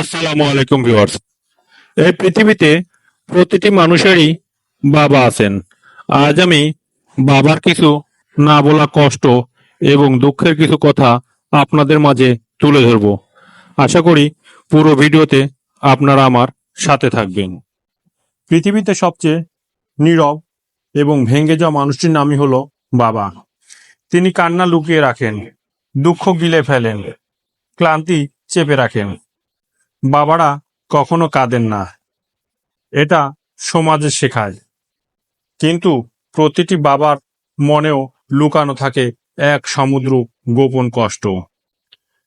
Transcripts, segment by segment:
আসসালামু আলাইকুম ভিউয়ার্স। এই পৃথিবীতে প্রতিটি মানুষেরই বাবা আছেন। আজ আমি বাবার কিছু না বলা কষ্ট এবং দুঃখের কিছু কথা আপনাদের মাঝে তুলে ধরব। আশা করি পুরো ভিডিওতে আপনারা আমার সাথে থাকবেন। পৃথিবীতে সবচেয়ে নীরব এবং ভেঙে যাওয়া মানুষটির নামই হলো বাবা। তিনি কান্না লুকিয়ে রাখেন, দুঃখ গিলে ফেলেন, ক্লান্তি চেপে রাখেন। বাবারা কখনো কাঁদেন না। এটা সমাজে শেখায়। কিন্তু প্রতিটি বাবার মনেও লুকানো থাকে এক সমুদ্র গোপন কষ্ট।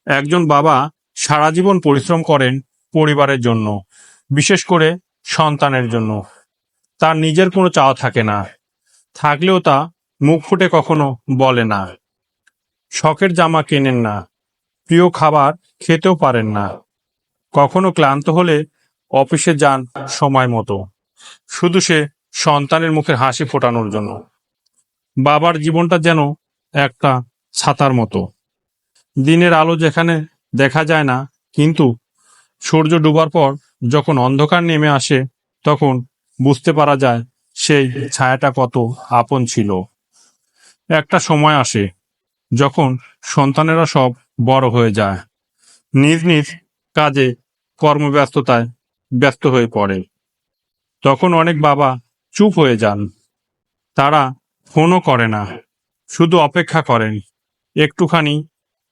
একজন বাবা সারা জীবন পরিশ্রম করেন পরিবারের জন্য, বিশেষ করে সন্তানের জন্য। তার নিজের কোনো চাওয়া থাকে না। থাকলেও তা মুখ ফুটে কখনো বলে না। শখের জামা কেনেন না। প্রিয় খাবার খেতেও পারেন না। কখনো ক্লান্ত হলে অফিসে যান সময় মতো। শুধু সে সন্তানের মুখে হাসি ফোটানোর জন্য। বাবার জীবনটা যেন একটা ছাতার মতো। দিনের আলো যেখানে দেখা যায় না, কিন্তু সূর্য ডুবার পর যখন অন্ধকার নেমে আসে, তখন বুঝতে পারা যায় সেই ছায়াটা কত আপন ছিল। একটা সময় আসে যখন সন্তানেরা সব বড় হয়ে যায়। নিজ নিজ কাজে কর্মব্যস্ততায় ব্যস্ত হয়ে পড়ে। তখন অনেক বাবা চুপ হয়ে যান। তারা ফোনও করে না, শুধু অপেক্ষা করেন একটুখানি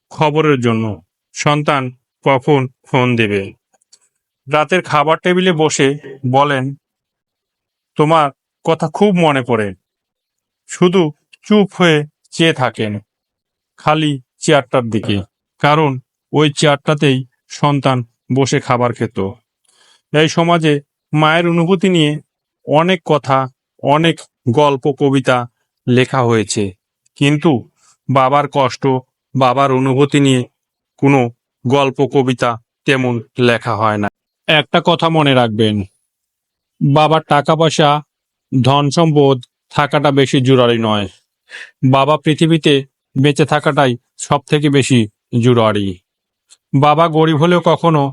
খবরের জন্য। সন্তান কখন ফোন দেবে? রাতের খাবার টেবিলে বসে বলেন, তোমার কথা খুব মনে পড়ে। শুধু চুপ হয়ে চেয়ে থাকেন খালি চেয়ারটার দিকে। কারণ ওই চেয়ারটাতেই সন্তান বসে খাবার খেত। এই সমাজে মায়ের অনুভূতি নিয়ে অনেক কথা, অনেক গল্প, কবিতা লেখা হয়েছে। কিন্তু বাবার কষ্ট, বাবার অনুভূতি নিয়ে কোনো গল্প, কবিতা তেমন লেখা হয় না। একটা কথা মনে রাখবেন, বাবার টাকা পয়সা ধন সম্পদ থাকাটা বেশি জরুরি নয়। বাবা পৃথিবীতে বেঁচে থাকাটাই সব থেকে বেশি জরুরি। বাবা গরিব হলেও কখনো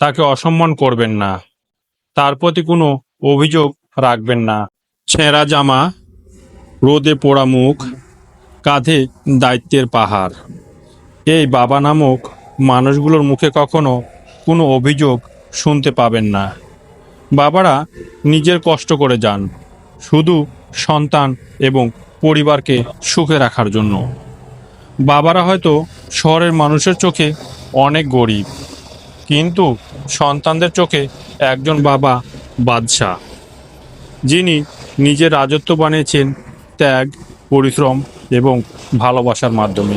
তাকে অসম্মান করবেন না। তার প্রতি কোনো অভিযোগ রাখবেন না। ছেঁড়া জামা, রোদে পোড়া মুখ, কাঁধে দায়িত্বের পাহাড়। এই বাবা নামক মানুষগুলোর মুখে কখনো কোনো অভিযোগ শুনতে পাবেন না। বাবারা নিজের কষ্ট করে যান, শুধু সন্তান এবং পরিবারকে সুখে রাখার জন্য। বাবারা হয়তো শহরের মানুষের চোখে অনেক গরিব। কিন্তু সন্তানদের চোখে একজন বাবা বাদশাহ। যিনি নিজের রাজত্ব বানিয়েছেন ত্যাগ, পরিশ্রম এবং ভালোবাসার মাধ্যমে।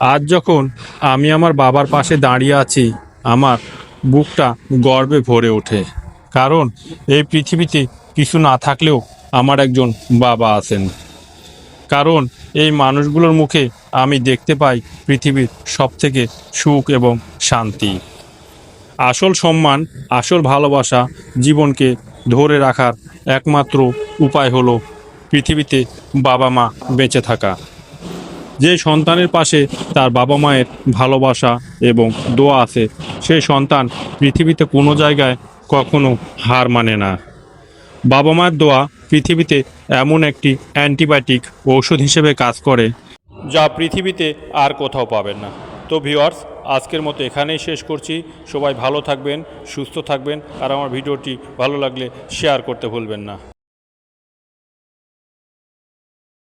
আজ যখন আমি আমার বাবার পাশে দাঁড়িয়ে আছি, আমার বুকটা গর্বে ভরে ওঠে। কারণ এই পৃথিবীতে কিছু না থাকলেও আমার একজন বাবা আছেন। কারণ এই মানুষগুলোর মুখে আমি দেখতে পাই পৃথিবীর সবথেকে সুখ এবং শান্তি। আসল সম্মান, আসল ভালোবাসা জীবনকে ধরে রাখার একমাত্র উপায় হলো পৃথিবীতে বাবা মা বেঁচে থাকা। যে সন্তানের পাশে তার বাবা মায়ের ভালোবাসা এবং দোয়া আছে, সেই সন্তান পৃথিবীতে কোনো জায়গায় কখনো হার মানে না। বাবা মায়ের দোয়া পৃথিবীতে এমন একটি অ্যান্টিবায়োটিক ঔষধ হিসেবে কাজ করে। যা পৃথিবীতে আর কোথাও পাবেন না। তো ভিওয়ার্স আজকের মতো এখানেই শেষ করছি। সবাই ভালো থাকবেন, সুস্থ থাকবেন, আর আমার ভিডিওটি ভালো লাগলে শেয়ার করতে ভুলবেন না।